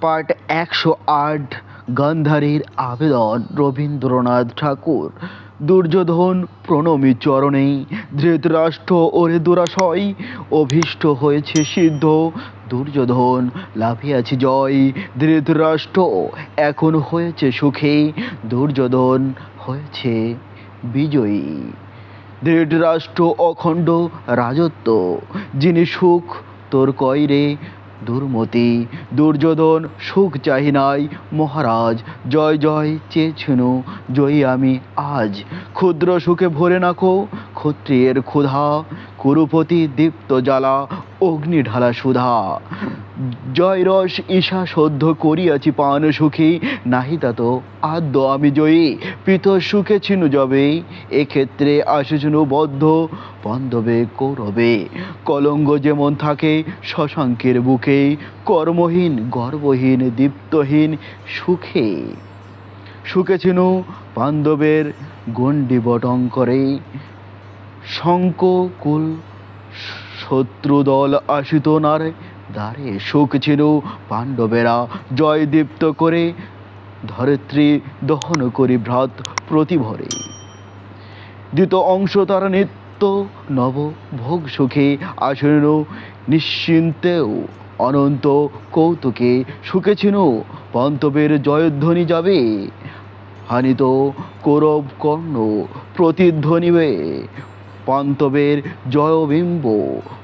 Part একশো আট গান্ধারীর আবেদন রবীন্দ্রনাথ ঠাকুর। দুর্যোধন প্রণমী চরণে ধৃতরাষ্ট্র ওরে দুরাশয় অভীষ্ট হয়েছে সিদ্ধ। দুর্যোধন লাভিয়াছে জয়, ধৃতরাষ্ট্র এখন হয়েছে সুখে, দুর্যোধন হয়েছে বিজয়ী। ধৃতরাষ্ট্র অখণ্ড রাজত্ব, যিনি সুখ তোর কয়রে দুর্মতি, দুর্যোধন সুখ চাহি নাই। মহারাজ, জয় জয় চেয়েছেন জয়ী আমি আজ। ক্ষুদ্র সুখে ভরে নাখো, ক্ষত্রিয়ের ক্ষুধা, কুরুপতি দীপ্ত জ্বালা অগ্নি ঢালা সুধা। জয় রস ঈশা সদ্য করিয়াছি পান সুখী, নাহি তো আদ্য আমি জয়ী। পিত সুখে ছিনু যবে, এক্ষেত্রে আসিছুনু বদ্ধ, বান্ধবে কৌরবে। কলঙ্গ যেমন থাকে শশাঙ্কের বুকে, কর্মহীন, গর্বহীন, দীপ্তহীন, সুখে। সুখে ছিনু পাণ্ডবের গণ্ডি বটং করে শঙ্ককুল শত্রুদল আসিত নারে, দ্বারে সুখ ছিল পাণ্ডবেরা। জয়দীপ্ত করে ধরিত্রী দহন করি ভ্রাত প্রতিভরে। দ্বিতীয় অংশ তারা নিত্য নব ভোগ সুখে আসেন নিশ্চিন্তেও অনন্ত কৌতুকে সুখে ছিল। পন্তবের জয়ধ্বনি যাবে, হানিত কৌরব কর্ণ প্রতিধ্বনিবে। পান্তবের জয়বিম্ব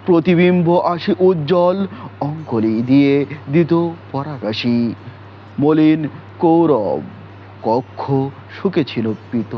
প্রতিবিম্ব আসে উজ্জ্বল অঙ্কলি দিয়ে দিত পরাকাশি। মলিন কৌরব কক্ষ সুখে ছিল পিত